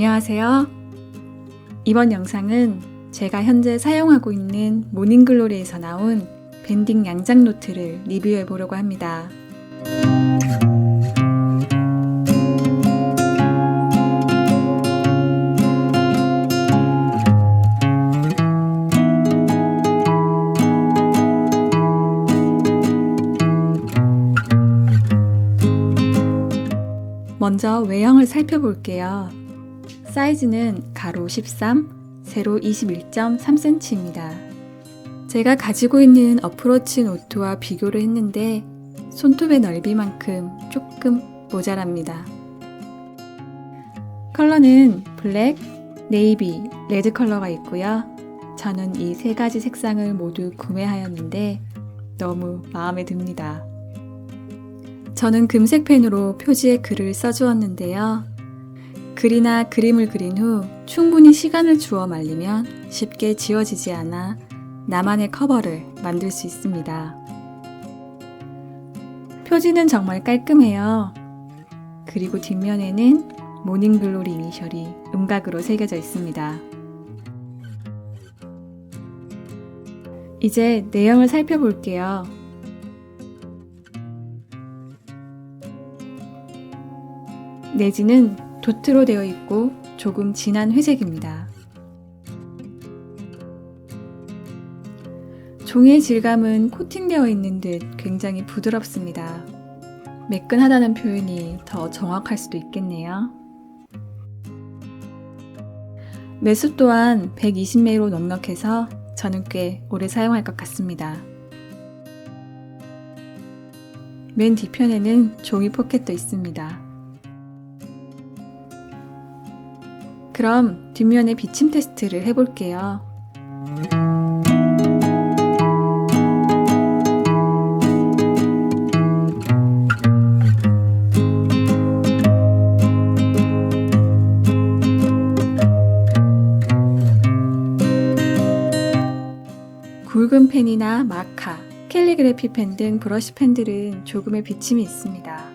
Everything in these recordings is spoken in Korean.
안녕하세요. 이번 영상은 제가 현재 사용하고 있는 모닝글로리에서 나온 밴딩 양장 노트를 리뷰해 보려고 합니다. 먼저 외형을 살펴볼게요. 사이즈는 가로 13, 세로 21.3cm입니다. 제가 가지고 있는 어프로치 노트와 비교를 했는데 손톱의 넓이만큼 조금 모자랍니다. 컬러는 블랙, 네이비, 레드 컬러가 있고요. 저는 이 세 가지 색상을 모두 구매하였는데 너무 마음에 듭니다. 저는 금색 펜으로 표지에 글을 써주었는데요. 글이나 그림을 그린 후 충분히 시간을 주어 말리면 쉽게 지워지지 않아 나만의 커버를 만들 수 있습니다. 표지는 정말 깔끔해요. 그리고 뒷면에는 모닝글로리 이니셜이 음각으로 새겨져 있습니다. 이제 내용을 살펴볼게요. 내지는 도트로 되어 있고 조금 진한 회색입니다. 종이의 질감은 코팅되어 있는 듯 굉장히 부드럽습니다. 매끈하다는 표현이 더 정확할 수도 있겠네요. 매수 또한 120매로 넉넉해서 저는 꽤 오래 사용할 것 같습니다. 맨 뒤편에는 종이 포켓도 있습니다. 그럼 뒷면에 비침 테스트를 해볼게요. 굵은 펜이나 마카, 캘리그래피 펜 등 브러쉬 펜들은 조금의 비침이 있습니다.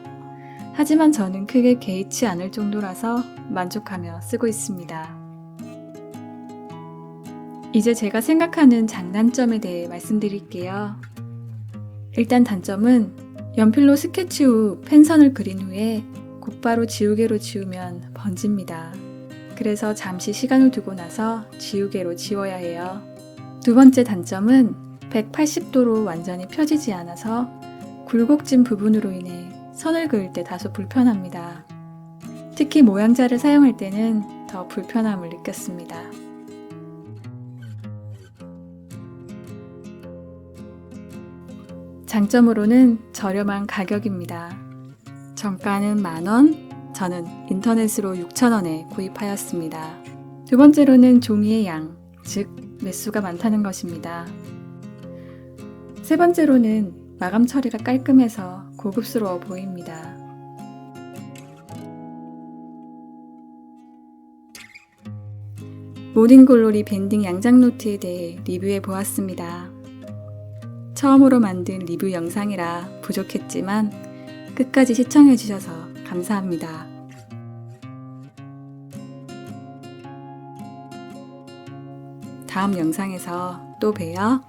하지만 저는 크게 개의치 않을 정도라서 만족하며 쓰고 있습니다. 이제 제가 생각하는 장단점에 대해 말씀드릴게요. 일단 단점은 연필로 스케치 후 펜선을 그린 후에 곧바로 지우개로 지우면 번집니다. 그래서 잠시 시간을 두고 나서 지우개로 지워야 해요. 두 번째 단점은 180도로 완전히 펴지지 않아서 굴곡진 부분으로 인해 선을 그을 때 다소 불편합니다. 특히 모양자를 사용할 때는 더 불편함을 느꼈습니다. 장점으로는 저렴한 가격입니다. 정가는 만원, 저는 인터넷으로 6천원에 구입하였습니다. 두 번째로는 종이의 양, 즉, 매수가 많다는 것입니다. 세 번째로는 마감 처리가 깔끔해서 고급스러워 보입니다. 모닝 글로리 밴딩 양장 노트에 대해 리뷰해 보았습니다. 처음으로 만든 리뷰 영상이라 부족했지만 끝까지 시청해 주셔서 감사합니다. 다음 영상에서 또 봬요.